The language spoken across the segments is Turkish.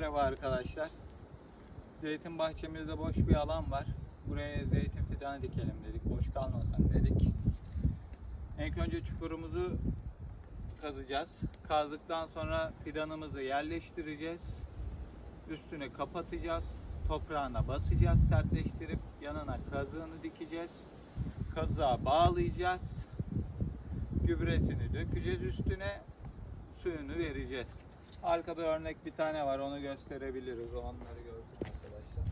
Merhaba arkadaşlar. Zeytin bahçemizde boş bir alan var. Buraya zeytin fidanı dikelim dedik. Boş kalmasın dedik. İlk önce çukurumuzu kazacağız. Kazdıktan sonra fidanımızı yerleştireceğiz. Üstüne kapatacağız. Toprağına basacağız sertleştirip yanına kazığını dikeceğiz. Kazığa bağlayacağız. Gübresini dökeceğiz üstüne. Suyunu vereceğiz. Arkada örnek bir tane var onu gösterebiliriz. Onları gördük arkadaşlar.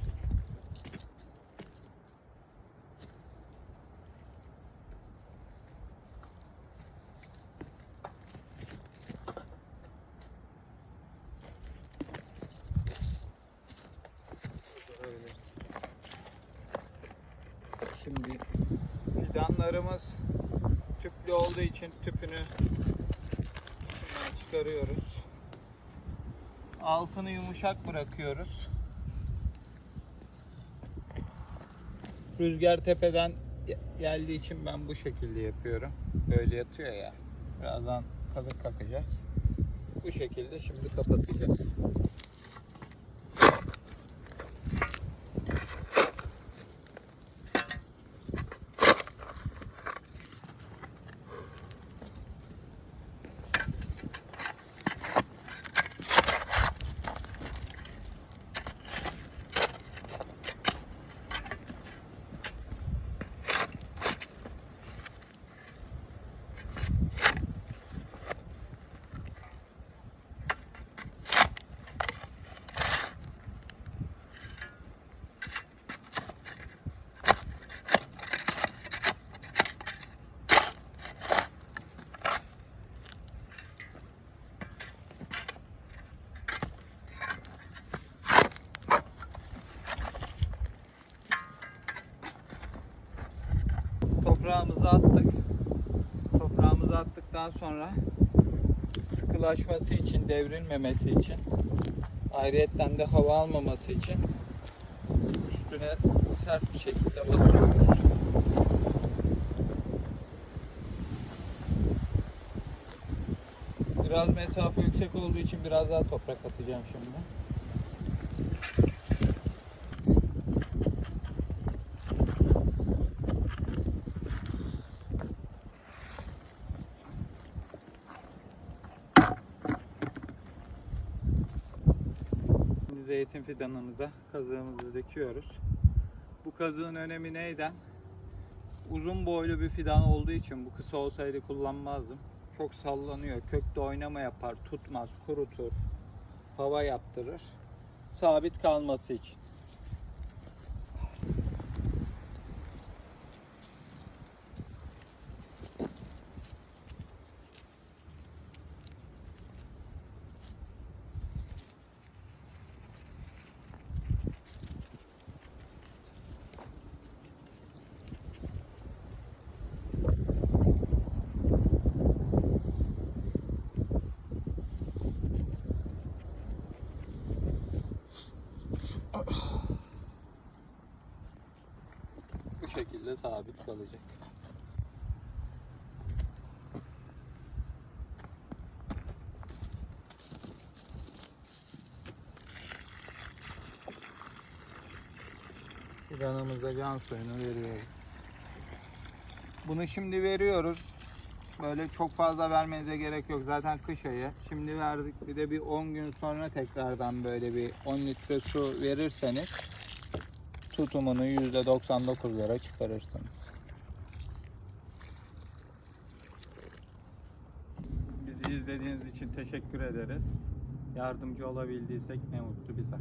Şimdi fidanlarımız tüplü olduğu için tüpünü çıkarıyoruz. Altını yumuşak bırakıyoruz. Rüzgar tepeden ge- geldiği için ben bu şekilde yapıyorum. Böyle yatıyor ya. Birazdan kazık kakacağız. Bu şekilde şimdi kapatacağız. Toprağımızı attık. Toprağımızı attıktan sonra sıkılaşması için, devrilmemesi için, ayrıyetten de hava almaması için üstüne sert bir şekilde basıyoruz. Biraz mesafe yüksek olduğu için biraz daha toprak atacağım şimdi. Şimdi zeytin fidanımıza kazığımızı dikiyoruz. Bu kazığın önemi neyden? Uzun boylu bir fidan olduğu için bu kısa olsaydı kullanmazdım. Çok sallanıyor. Kökte oynama yapar, tutmaz, kurutur, hava yaptırır. Sabit kalması için. Bu şekilde sabit kalacak. Fidanımıza can suyunu veriyoruz. Bunu şimdi veriyoruz. Böyle çok fazla vermenize gerek yok. Zaten kış ayı. Şimdi verdik. Bir de bir 10 gün sonra tekrardan böyle bir 10 litre su verirseniz tutumunu %99'lara çıkarırsınız. Bizi izlediğiniz için teşekkür ederiz. Yardımcı olabildiysek ne mutlu bize.